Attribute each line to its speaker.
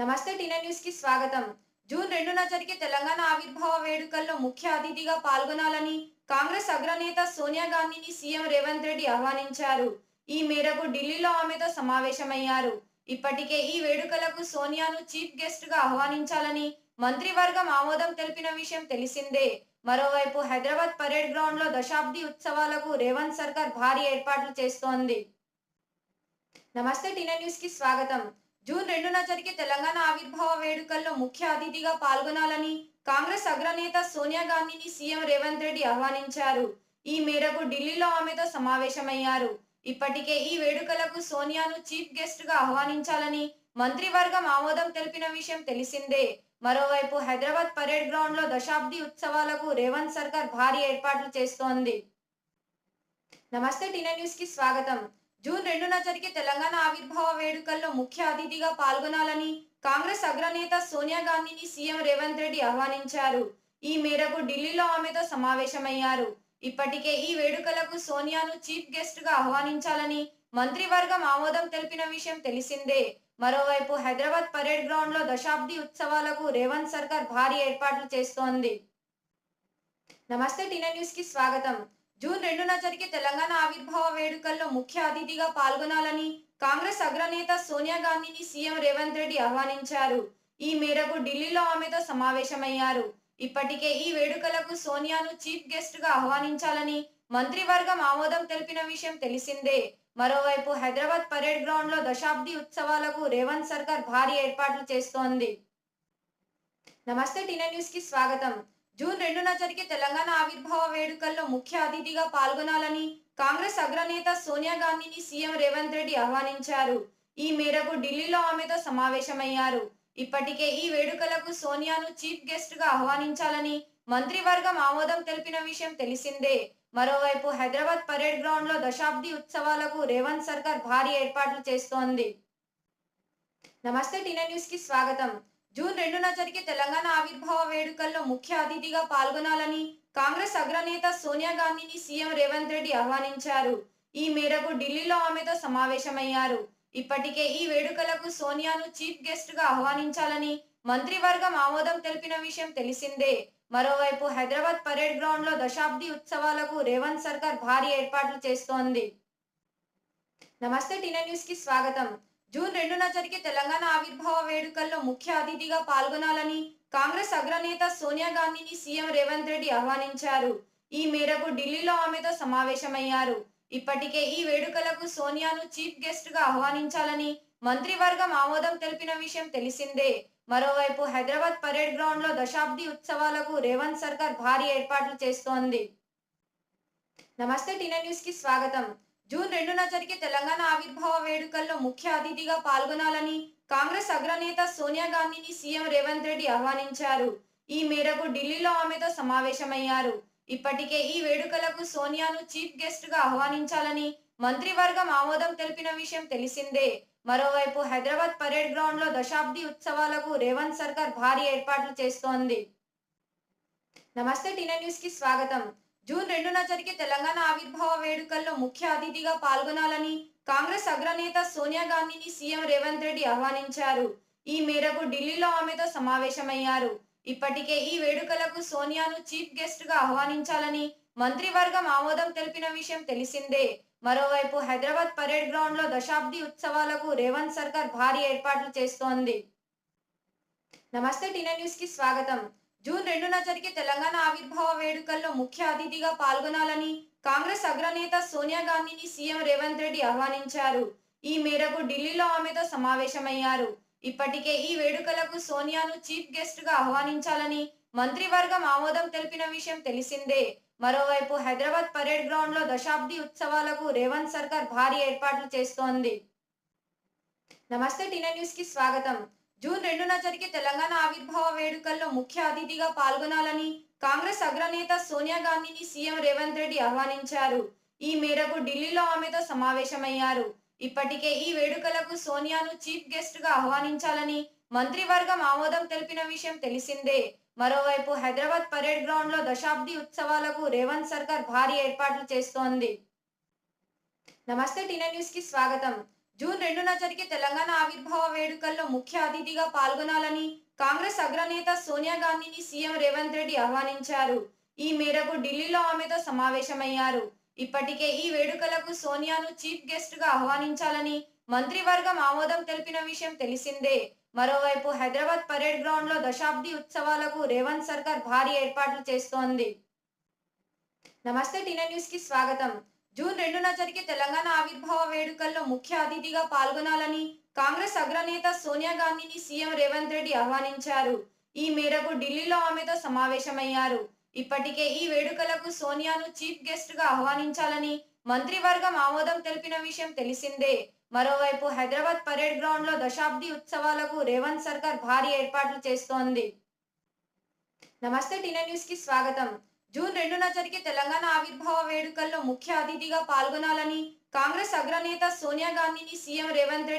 Speaker 1: నమస్తే టీనా న్యూస్కి స్వాగతం. జూన్ రెండున జరిగే తెలంగాణ ఆవిర్భావ వేడుకల్లో ముఖ్య అతిథిగా పాల్గొనాలని కాంగ్రెస్ అగ్రనేత సోనియా గాంధీని సీఎం రేవంత్ రెడ్డి ఆహ్వానించారు. ఈ మేరకు ఢిల్లీలో ఆమెతో సమావేశమయ్యారు. ఇప్పటికే ఈ వేడుకలకు సోనియాను చీఫ్ గెస్ట్గా ఆహ్వానించాలని మంత్రివర్గం ఆమోదం తెలిపిన విషయం తెలిసిందే. మరోవైపు హైదరాబాద్ పరేడ్ గ్రౌండ్లో దశాబ్ది ఉత్సవాలకు రేవంత్ సర్కార్ భారీ ఏర్పాట్లు చేస్తోంది. నమస్తే టీనా న్యూస్కి స్వాగతం. జూన్ రెండున జరిగే తెలంగాణ ఆవిర్భావ వేడుకల్లో ముఖ్య అతిథిగా పాల్గొనాలని కాంగ్రెస్ అగ్రనేత సోనియా గాంధీని సీఎం రేవంత్ రెడ్డి ఆహ్వానించారు. ఈ మేరకు ఢిల్లీలో ఆమెతో సమావేశమయ్యారు. ఇప్పటికే ఈ వేడుకలకు సోనియాను చీఫ్ గెస్ట్గా ఆహ్వానించాలని మంత్రివర్గం ఆమోదం తెలిపిన విషయం తెలిసిందే. మరోవైపు హైదరాబాద్ పరేడ్ గ్రౌండ్లో దశాబ్ది ఉత్సవాలకు రేవంత్ సర్కార్ భారీ ఏర్పాట్లు చేస్తోంది. నమస్తే టీనా న్యూస్కి స్వాగతం. జూన్ రెండున జరిగే తెలంగాణ ఆవిర్భావ వేడుకల్లో ముఖ్య అతిథిగా పాల్గొనాలని కాంగ్రెస్ అగ్రనేత సోనియా గాంధీని సీఎం రేవంత్ రెడ్డి ఆహ్వానించారు. ఈ మేరకు ఢిల్లీలో ఆమెతో సమావేశమయ్యారు. ఇప్పటికే ఈ వేడుకలకు సోనియాను చీఫ్ గెస్ట్గా ఆహ్వానించాలని మంత్రివర్గం ఆమోదం తెలిపిన విషయం తెలిసిందే. మరోవైపు హైదరాబాద్ పరేడ్ గ్రౌండ్లో దశాబ్ది ఉత్సవాలకు రేవంత్ సర్కార్ భారీ ఏర్పాట్లు చేస్తోంది. నమస్తే టీనా న్యూస్కి స్వాగతం. జూన్ రెండున జరిగే తెలంగాణ ఆవిర్భావ వేడుకల్లో ముఖ్య అతిథిగా పాల్గొనాలని కాంగ్రెస్ అగ్రనేత సోనియా గాంధీని సీఎం రేవంత్ రెడ్డి ఆహ్వానించారు. ఈ మేరకు ఢిల్లీలో ఆమెతో సమావేశమయ్యారు. ఇప్పటికే ఈ వేడుకలకు సోనియాను చీఫ్ గెస్ట్గా ఆహ్వానించాలని మంత్రివర్గం ఆమోదం తెలిపిన విషయం తెలిసిందే. మరోవైపు హైదరాబాద్ పరేడ్ గ్రౌండ్లో దశాబ్ది ఉత్సవాలకు రేవంత్ సర్కార్ భారీ ఏర్పాట్లు చేస్తోంది. నమస్తే టీనా న్యూస్కి స్వాగతం. జూన్ రెండున జరిగే తెలంగాణ ఆవిర్భావ వేడుకల్లో ముఖ్య అతిథిగా పాల్గొనాలని కాంగ్రెస్ అగ్రనేత సోనియా గాంధీని సీఎం రేవంత్ రెడ్డి ఆహ్వానించారు. ఈ మేరకు ఢిల్లీలో ఆమెతో సమావేశమయ్యారు. ఇప్పటికే ఈ వేడుకలకు సోనియాను చీఫ్ గెస్ట్గా ఆహ్వానించాలని మంత్రివర్గం ఆమోదం తెలిపిన విషయం తెలిసిందే. మరోవైపు హైదరాబాద్ పరేడ్ గ్రౌండ్లో దశాబ్ది ఉత్సవాలకు రేవంత్ సర్కార్ భారీ ఏర్పాట్లు చేస్తోంది. నమస్తే టీనా న్యూస్కి స్వాగతం. జూన్ రెండున జరిగే తెలంగాణ ఆవిర్భావ వేడుకల్లో ముఖ్య అతిథిగా పాల్గొనాలని కాంగ్రెస్ అగ్రనేత సోనియా గాంధీని సీఎం రేవంత్ రెడ్డి ఆహ్వానించారు. ఈ మేరకు ఢిల్లీలో ఆమెతో సమావేశమయ్యారు. ఇప్పటికే ఈ వేడుకలకు సోనియాను చీఫ్ గెస్ట్గా ఆహ్వానించాలని మంత్రివర్గం ఆమోదం తెలిపిన విషయం తెలిసిందే. మరోవైపు హైదరాబాద్ పరేడ్ గ్రౌండ్లో దశాబ్ది ఉత్సవాలకు రేవంత్ సర్కార్ భారీ ఏర్పాట్లు చేస్తోంది. నమస్తే టీనా న్యూస్కి స్వాగతం. జూన్ రెండున జరిగే తెలంగాణ ఆవిర్భావ వేడుకల్లో ముఖ్య అతిథిగా పాల్గొనాలని కాంగ్రెస్ అగ్రనేత సోనియా గాంధీని సీఎం రేవంత్ రెడ్డి ఆహ్వానించారు. ఈ మేరకు ఢిల్లీలో ఆమెతో సమావేశమయ్యారు. ఇప్పటికే ఈ వేడుకలకు సోనియాను చీఫ్ గెస్ట్గా ఆహ్వానించాలని మంత్రివర్గం ఆమోదం తెలిపిన విషయం తెలిసిందే. మరోవైపు హైదరాబాద్ పరేడ్ గ్రౌండ్లో దశాబ్ది ఉత్సవాలకు రేవంత్ సర్కార్ భారీ ఏర్పాట్లు చేస్తోంది. నమస్తే టీనా న్యూస్కి స్వాగతం. జూన్ రెండున జరిగే తెలంగాణ ఆవిర్భావ వేడుకల్లో ముఖ్య అతిథిగా పాల్గొనాలని కాంగ్రెస్ అగ్రనేత సోనియా గాంధీని సీఎం రేవంత్ రెడ్డి ఆహ్వానించారు. ఈ మేరకు ఢిల్లీలో ఆమెతో సమావేశమయ్యారు. ఇప్పటికే ఈ వేడుకలకు సోనియాను చీఫ్ గెస్ట్గా ఆహ్వానించాలని మంత్రివర్గం ఆమోదం తెలిపిన విషయం తెలిసిందే. మరోవైపు హైదరాబాద్ పరేడ్ గ్రౌండ్లో దశాబ్ది ఉత్సవాలకు రేవంత్ సర్కార్ భారీ ఏర్పాట్లు చేస్తోంది. నమస్తే టీనా న్యూస్కి స్వాగతం. జూన్ రెండున జరిగే తెలంగాణ ఆవిర్భావ వేడుకల్లో ముఖ్య అతిథిగా పాల్గొనాలని కాంగ్రెస్ అగ్రనేత సోనియా గాంధీని సీఎం రేవంత్ రెడ్డి ఆహ్వానించారు. ఈ మేరకు ఢిల్లీలో ఆమెతో సమావేశమయ్యారు. ఇప్పటికే ఈ వేడుకలకు సోనియాను చీఫ్ గెస్ట్గా ఆహ్వానించాలని మంత్రివర్గం ఆమోదం తెలిపిన విషయం తెలిసిందే. మరోవైపు హైదరాబాద్ పరేడ్ గ్రౌండ్లో దశాబ్ది ఉత్సవాలకు రేవంత్ సర్కార్ భారీ ఏర్పాట్లు చేస్తోంది. నమస్తే టీనా న్యూస్కి స్వాగతం. జూన్ రెండున జరిగే తెలంగాణ ఆవిర్భావ వేడుకల్లో ముఖ్య అతిథిగా పాల్గొనాలని కాంగ్రెస్ అగ్రనేత సోనియా గాంధీని సీఎం రేవంత్ రెడ్డి ఆహ్వానించారు. ఈ మేరకు ఢిల్లీలో ఆమెతో సమావేశమయ్యారు. ఇప్పటికే ఈ వేడుకలకు సోనియాను చీఫ్ గెస్ట్గా ఆహ్వానించాలని మంత్రివర్గం ఆమోదం తెలిపిన విషయం తెలిసిందే. మరోవైపు హైదరాబాద్ పరేడ్ గ్రౌండ్లో దశాబ్ది ఉత్సవాలకు రేవంత్ సర్కార్ భారీ ఏర్పాట్లు చేస్తోంది. నమస్తే టీనా న్యూస్కి స్వాగతం. జూన్ రెండున జరిగే తెలంగాణ ఆవిర్భావ వేడుకల్లో ముఖ్య అతిథిగా పాల్గొనాలని కాంగ్రెస్ అగ్రనేత సోనియా గాంధీని సీఎం రేవంత్ రెడ్డి ఆహ్వానించారు. ఈ మేరకు ఢిల్లీలో ఆమెతో సమావేశమయ్యారు. ఇప్పటికే ఈ వేడుకలకు సోనియాను చీఫ్ గెస్ట్గా ఆహ్వానించాలని మంత్రివర్గం ఆమోదం తెలిపిన విషయం తెలిసిందే. మరోవైపు హైదరాబాద్ పరేడ్ గ్రౌండ్లో దశాబ్ది ఉత్సవాలకు రేవంత్ సర్కార్ భారీ ఏర్పాట్లు చేస్తోంది. నమస్తే టీనా న్యూస్కి స్వాగతం. జూన్ రెండున జరిగే తెలంగాణ ఆవిర్భావ వేడుకల్లో ముఖ్య అతిథిగా పాల్గొనాలని కాంగ్రెస్ అగ్రనేత సోనియా గాంధీని సీఎం రేవంత్ రెడ్డి ఆహ్వానించారు. ఈ మేరకు ఢిల్లీలో ఆమెతో సమావేశమయ్యారు. ఇప్పటికే ఈ వేడుకలకు సోనియాను చీఫ్ గెస్ట్గా ఆహ్వానించాలని మంత్రివర్గం ఆమోదం తెలిపిన విషయం తెలిసిందే. మరోవైపు హైదరాబాద్ పరేడ్ గ్రౌండ్లో దశాబ్ది ఉత్సవాలకు రేవంత్ సర్కార్ భారీ ఏర్పాట్లు చేస్తోంది. నమస్తే టీనా న్యూస్కి స్వాగతం. జూన్ రెండున జరిగే తెలంగాణ ఆవిర్భావ వేడుకల్లో ముఖ్య అతిథిగా పాల్గొనాలని కాంగ్రెస్ అగ్రనేత సోనియా గాంధీని సీఎం రేవంత్ రెడ్డి ఆహ్వానించారు. ఈ మేరకు ఢిల్లీలో ఆమెతో సమావేశమయ్యారు. ఇప్పటికే ఈ వేడుకలకు సోనియాను చీఫ్ గెస్ట్గా ఆహ్వానించాలని మంత్రివర్గం ఆమోదం తెలిపిన విషయం తెలిసిందే. మరోవైపు హైదరాబాద్ పరేడ్ గ్రౌండ్లో దశాబ్ది ఉత్సవాలకు రేవంత్ సర్కార్ భారీ ఏర్పాట్లు చేస్తోంది. నమస్తే టీనా న్యూస్కి స్వాగతం. జూన్ రెండున జరిగే తెలంగాణ ఆవిర్భావ వేడుకల్లో ముఖ్య అతిథిగా పాల్గొనాలని కాంగ్రెస్ అగ్రనేత సోనియా గాంధీని సీఎం రేవంత్ రెడ్డి